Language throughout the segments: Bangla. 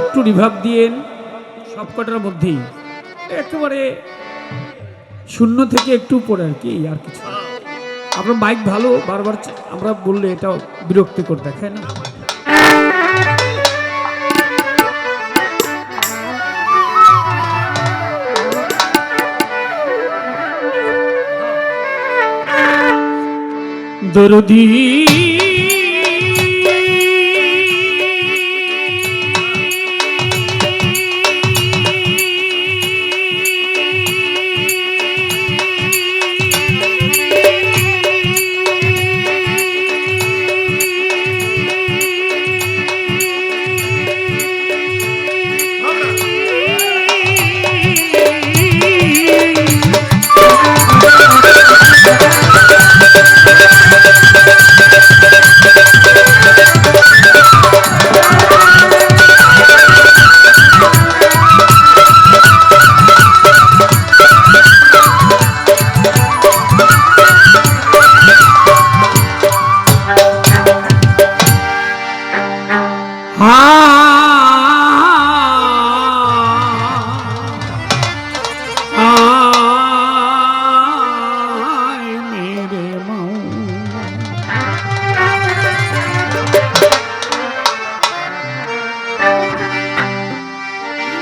একটু রিভাব দিয়েন, সবকটার মধ্যেই। একেবারে শূন্য থেকে একটু উপরে আর কি আর কিছু আপনার বাইক ভালো, বারবার আমরা বললে এটা বিরক্তিকর দেখায় না? দরদি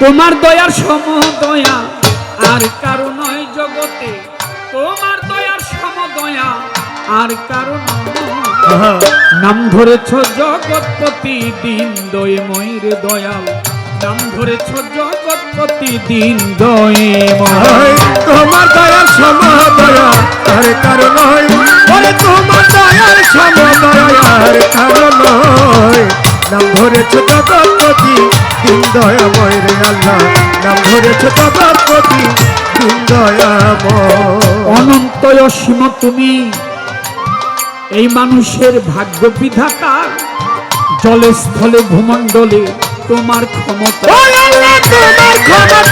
তোমার দয়ার সম দয়া আর কারও নয় জগতে। তোমার দয়ার সম দয়া আর কারও নয়। নাম ধরেছ জগৎপতি দিন দয়ে ময়ের দয়াল। নাম ধরেছ জগৎপতি দিন দয়ে ময় তোমার দয়ার সমদয়া আর কারণ ওরে তোমার দয়ার সমদয়া আর কারণ নাম ধরেছ জগৎপতি দিন দয়াময় রে আল্লাহ নাম ধরেছ প্রতি দিন দয়াময় অনন্ত অসীম তুমি এই মানুষের ভাগ্য বিধাতা জলে স্থলে ভূমণ্ডলে তোমার ক্ষমতা। তোমার ক্ষমতা।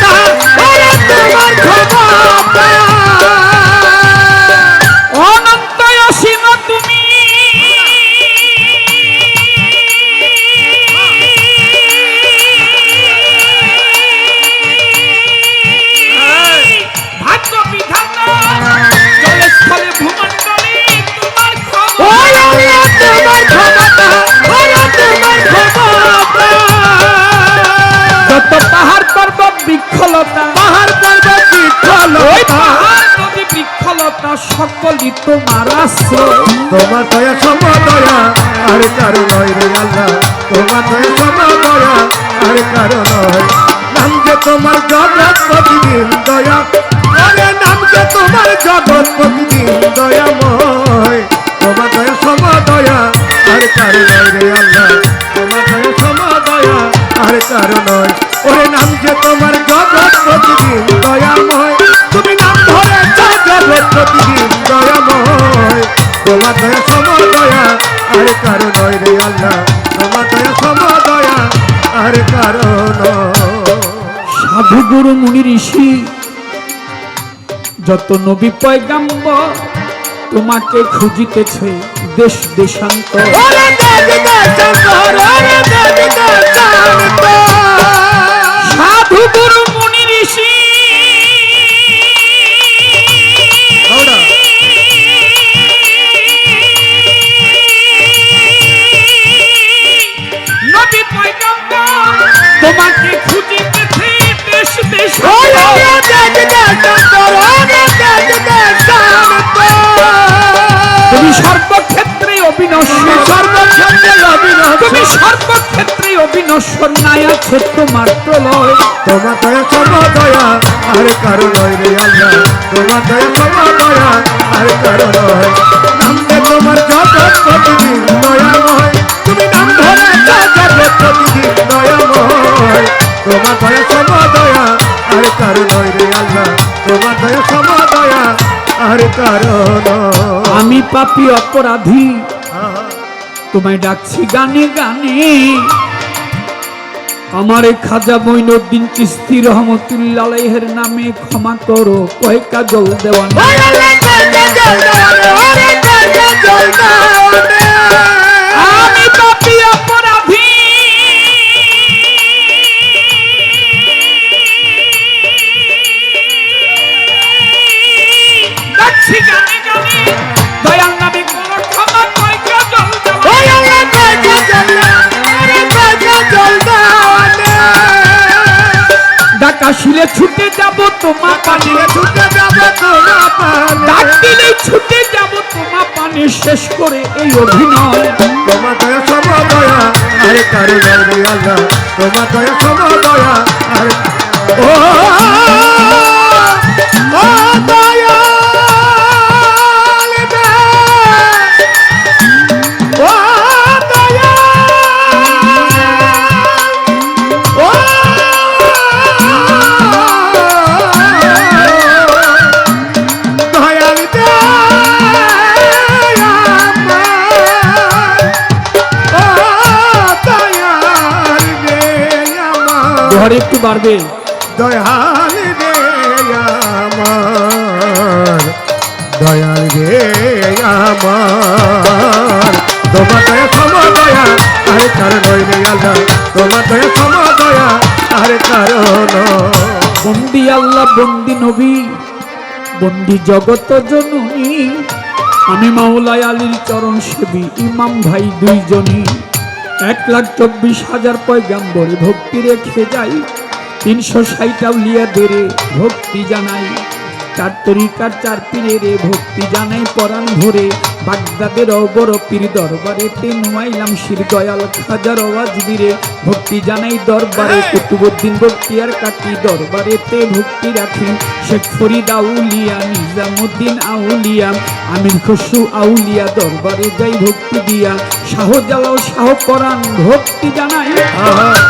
আর কারও নয় রে আল্লাহ, তোমার দয়া, আর কারও নয়। নাম যে তোমার জগৎ প্রতিদিন দয়া, আরে নাম যে তোমার জগৎ প্রতিদিন দয়াময়। তোমার দয়া সমদয়া আর কারও নয় রে আল্লাহ, তোমার দয়া সমদয়া আর কারও নয়। ওরে নাম যে তোমার যত নবী পয়গাম্ব তোমাকে খুঁজিতেছে দেশ দেশান্তর। অবিনশ্বর সর্বক্ষেত্রে অবিনশ্বর। তুমি সর্বক্ষেত্রে অবিনশ্বর নাই আছে তোমার প্রলয়। তোমার দয়া সমদয়া আর কারও নয় রে আল্লাহ। তোমার দয়া সমদয়া আর কারও নয়। নাম তোমার জগৎ প্রতিদিন দয়াময়। তুমি নাম ধরে জগৎ প্রতিদিন দয়াময়। তোমার দয়া সমদয়া আর কারও নয় রে আল্লাহ। তোমার দয়া সমদয়া আর কারও নয়। আমি পাপি অপরাধী। তোমায় ডাকছি গানে গানে। আমার খাজা মঈনুদ্দিন চিস্তি রহমতুল্লাহের নামে ক্ষমা করো, কয়েকা জল দেওয়ান। আসিলে ছুটে যাব তোমা পানে। দিলে ছুটে যাব তোমা ডাক দিলে ছুটে যাব তোমা পানে শেষ করে এই অভিনয়। তোমা দয়া সমদয়া আরে কারও দয়া আল্লাহ। তোমা দয়া ঘরে একটু বাড়বে। দয়াল রে আমার দয়াল রে আমার। তোমার দয়া সমদয়া আরে কারণ রে আল্লাহ। তোমার দয়া সমদয়া আরে কারণ। বন্দি আল্লাহ বন্দি নবী বন্দি জগত জননী। আমি মাওলায় আলীর চরণ সেবী ইমাম ভাই দুইজনই। এক লাখ চব্বিশ হাজার পয়গাম্বরে ভক্তি রেখে যাই। তিনশো ষাট আউলিয়া দেরে ভক্তি জানাই। চার তরিকার চার পীরেরে ভক্তি জানাই পরাণ ভরে। বাগদাদের অবর পীর দরবারে তে নুয়াইলাম শির দয়াল হাজার আওয়াজ দিরে ভক্তি জানাই দরবারে। কুতুবুদ্দিন বক্তিয়ার কাটি দরবারে তে ভক্তি রাখি শেখ ফরিদ আউলিয়া নিজামুদ্দিন আউলিয়া আমির খসরু আউলিয়া দরবারে যাই ভক্তি দিয়া। শাহজালাল শাহ পরাণ ভক্তি জানাই।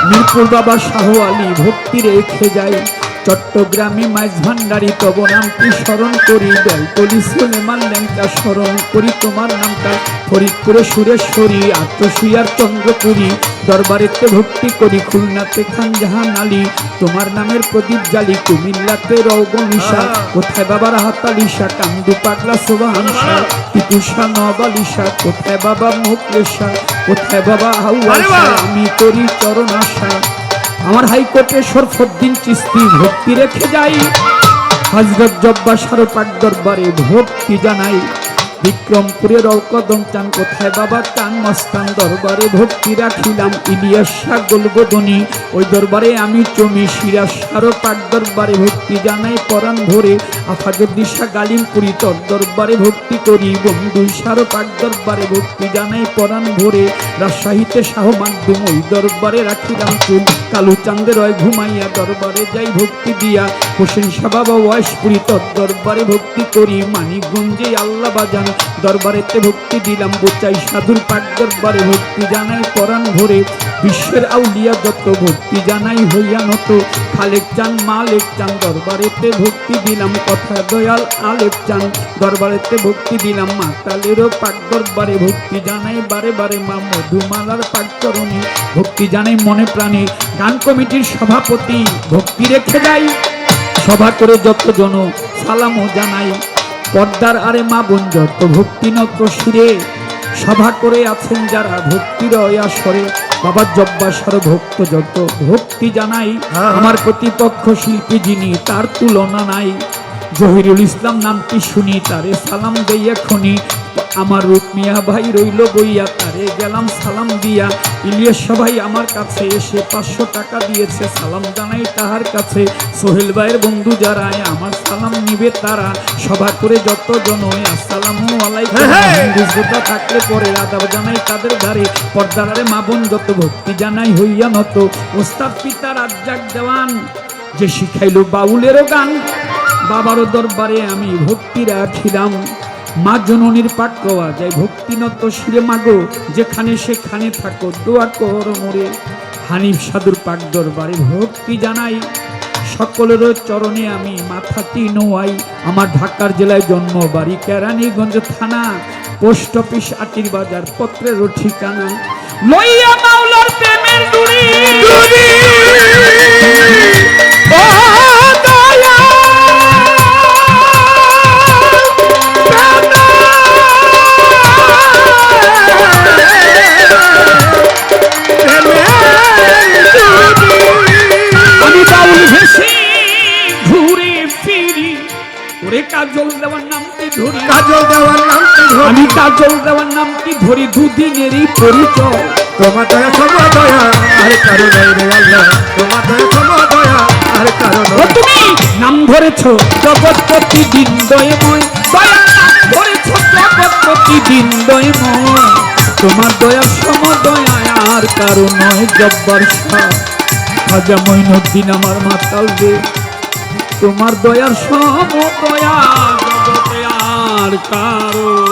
মিরপুর বাবা শাহ আলী ভক্তি রেখে যায় চট্টগ্রামে মাইজ ভান্ডারি তব নামটি স্মরণ করি বেলকলি সুলেমান ল্যাংটা স্মরণ করি তোমার নামটা। ফরিদপুরে সুরেশ্বরী আত্মসুয়ার চন্দ্রপুরী, দরবারেতে ভক্তি করি, খুলনাতে খান জাহান আলী, তোমার নামের প্রদীপ জালি কুমিল্লাতে রৌগনিশা কোথায় বাবার হাতালিশা কান্দু পাগলা সোবাহানসা টিপুষা নবালিশা কোথায় বাবা মুকলেশা কোথায় বাবা হাউয়াশা আমি করি চরণ আশা। আমার হাইকোর্টে সরফদ্দিন চিস্তি ভক্তি রেখে যাই। হজরত জব্বা পাট দরবারে ভক্তি জানাই। বিক্রমপুরের অকদম চান কোথায়? বাবা চান মস্তান দরবারে ভক্তি রাখিলাম, ইলিয়াস শাহ গোলবদনী ওই দরবারে আমি চমি সিরাজ সারপাক দরবারে ভক্তি জানাই পরাণ ভরে। আফাজুদ্দিশা গালিমপুরি তোর দরবারে ভক্তি করি। বন্ধু সারপাক দরবারে ভক্তি জানাই পরাণ ভরে। রাজশাহীতে শাহ মাধ্যম ওই দরবারে রাখিলাম চুল। কালু চান্দের রয় ঘুমাইয়া দরবারে যাই ভক্তি দিয়া। শাহ বাবা ওয়াইশপুরি তোর দরবারে ভক্তি করি, মানিকগঞ্জে আল্লাহ বাজান, দরবারেতে ভক্তি দিলাম, বোচাই সাধুর পাক দরবারে ভক্তি জানাই পরাণ ভরে, বিশ্বের আউলিয়া যত ভক্তি জানাই হইয়া নত, খালেক চান, মালেক চান, দরবারেতে ভক্তি দিলাম, কথা দয়াল আলেক চান, দরবারেতে ভক্তি দিলাম, মাতালেরও পাক দরবারে ভক্তি জানাই, বারে বারে মা মধুমালার পাক চরণী, ভক্তি জানাই মনে প্রাণে, গান কমিটির সভাপতি, ভক্তি রেখে যাই। সভা করে যত জন সালামও জানাই পর্দার আরে মা বোন যত ভক্তি নত শিরে সভা করে আছেন যারা ভক্তির আসরে বাবা জব্বাসর ভক্ত যত ভক্তি জানাই হ্যাঁ। আমার প্রতিপক্ষ শিল্পী যিনি তার তুলনা নাই জহিরুল ইসলাম নামটি শুনি তারে সালাম দেই এখনি আমার রুকমিয়া ভাই রইল বইয়া তারে গেলাম সালাম দিয়া। ইলিয়াস সবাই আমার কাছে এসে পাঁচশো টাকা দিয়েছে সালাম জানাই তাহার কাছে। সোহেল ভাইয়ের বন্ধু যারা আমার সালাম নিবে তারা। সভা করে যত জন আসসালামু আলাইকুম। থাকলে পরে আদাব জানাই তাদের ধারে পর্দারে মা বোন যত ভক্তি জানাই হইয়া নত। ওস্তাদ পিতা রাজ্জাক দেওয়ান যে শিখাইল বাউলেরও গান। বাবারও দরবারে আমি ভক্তি রাখিলাম। মা জননীর পাক গাওয়া যায়, ভক্তিনত শিরে মাগো, যেখানে সেখানে থাকো দোয়া কর মোরে হানিফ সাধুর পাক দরবারে ভক্তি জানাই, সকলের চরণে আমি মাথাটি নোয়াই আমার ঢাকার জেলায় জন্ম বাড়ি কেরানীগঞ্জ থানা, পোস্ট অফিস আটির বাজার পত্রেরও ঠিকানা। লইয়া মাওলার প্রেমের দুড়ি ওরে কাজল দেওয়ার নামটি ধরি। কাজল দেওয়ার নামটি ধরি। আমি কাজল দেওয়ার নামটি ধরি দুদিনেরই পরিচয়। তোমার দয়া সম দয়া আর কারও নয় রে আল্লাহ। তোমার দয়া সম দয়া আর কারও ও তুমি নাম ধরেছ জগৎপতি বিন্দয়ময়। দয়া নাম ধরেছ জগৎপতি বিন্দয়ময়। তোমার দয়া সম দয়া আর কারও নয় জব্বার শাহ খাজা মঈনুদ্দিন আমার মাতাল দে তোমার দয়ার সম দয়া আর কারও